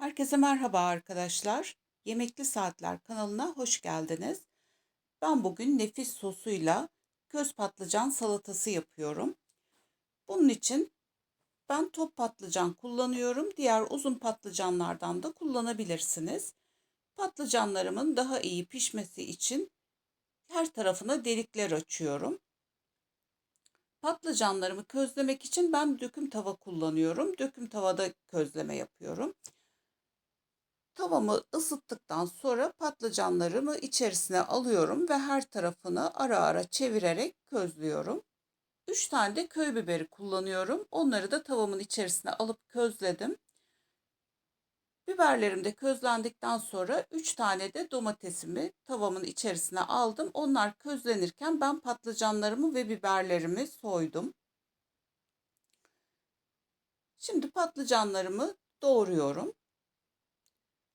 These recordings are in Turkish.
Herkese merhaba arkadaşlar. Yemekli Saatler kanalına hoş geldiniz. Ben bugün nefis sosuyla köz patlıcan salatası yapıyorum. Bunun için ben top patlıcan kullanıyorum. Diğer uzun patlıcanlardan da kullanabilirsiniz. Patlıcanlarımın daha iyi pişmesi için her tarafına delikler açıyorum. Patlıcanlarımı közlemek için ben döküm tava kullanıyorum. Döküm tavada közleme yapıyorum. Tavamı ısıttıktan sonra patlıcanlarımı içerisine alıyorum ve her tarafını ara ara çevirerek közlüyorum. 3 tane de köy biberi kullanıyorum. Onları da tavamın içerisine alıp közledim. Biberlerim de közlendikten sonra 3 tane de domatesimi tavamın içerisine aldım. Onlar közlenirken ben patlıcanlarımı ve biberlerimi soydum. Şimdi patlıcanlarımı doğruyorum.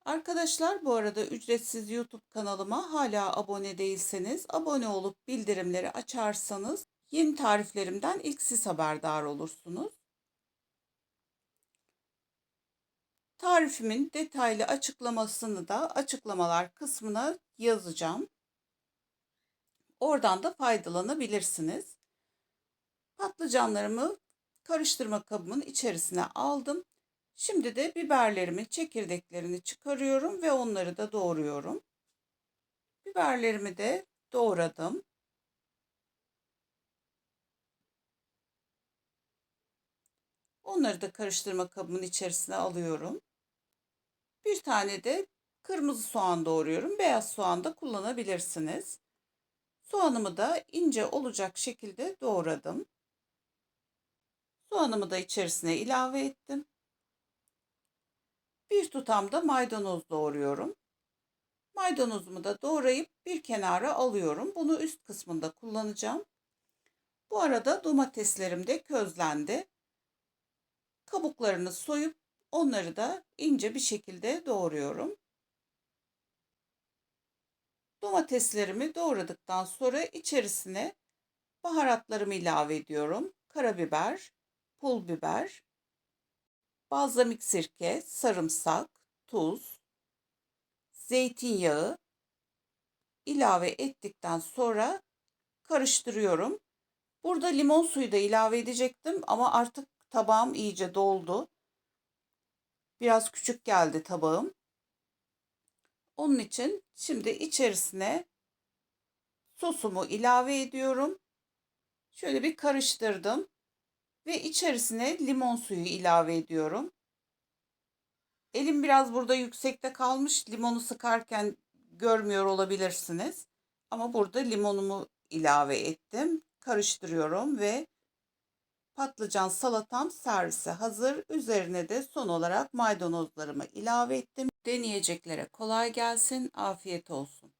Arkadaşlar bu arada ücretsiz YouTube kanalıma hala abone değilseniz abone olup bildirimleri açarsanız yeni tariflerimden ilk siz haberdar olursunuz. Tarifimin detaylı açıklamasını da açıklamalar kısmına yazacağım. Oradan da faydalanabilirsiniz. Patlıcanlarımı karıştırma kabımın içerisine aldım. Şimdi de biberlerimi, çekirdeklerini çıkarıyorum ve onları da doğruyorum. Biberlerimi de doğradım. Onları da karıştırma kabımın içerisine alıyorum. Bir tane de kırmızı soğan doğruyorum. Beyaz soğan da kullanabilirsiniz. Soğanımı da ince olacak şekilde doğradım. Soğanımı da içerisine ilave ettim. Bir tutam da maydanoz doğruyorum. Maydanozumu da doğrayıp bir kenara alıyorum. Bunu üst kısmında kullanacağım. Bu arada domateslerim de közlendi. Kabuklarını soyup onları da ince bir şekilde doğruyorum. Domateslerimi doğradıktan sonra içerisine baharatlarımı ilave ediyorum. Karabiber, pul biber, balzamik sirke, sarımsak, tuz, zeytinyağı ilave ettikten sonra karıştırıyorum. Burada limon suyu da ilave edecektim ama artık tabağım iyice doldu. Biraz küçük geldi tabağım. Onun için şimdi içerisine sosumu ilave ediyorum. Şöyle bir karıştırdım ve içerisine limon suyu ilave ediyorum. Elim biraz burada yüksekte kalmış. Limonu sıkarken görmüyor olabilirsiniz. Ama burada limonumu ilave ettim. Karıştırıyorum ve patlıcan salatam servise hazır. Üzerine de son olarak maydanozlarımı ilave ettim. Deneyeceklere kolay gelsin, afiyet olsun.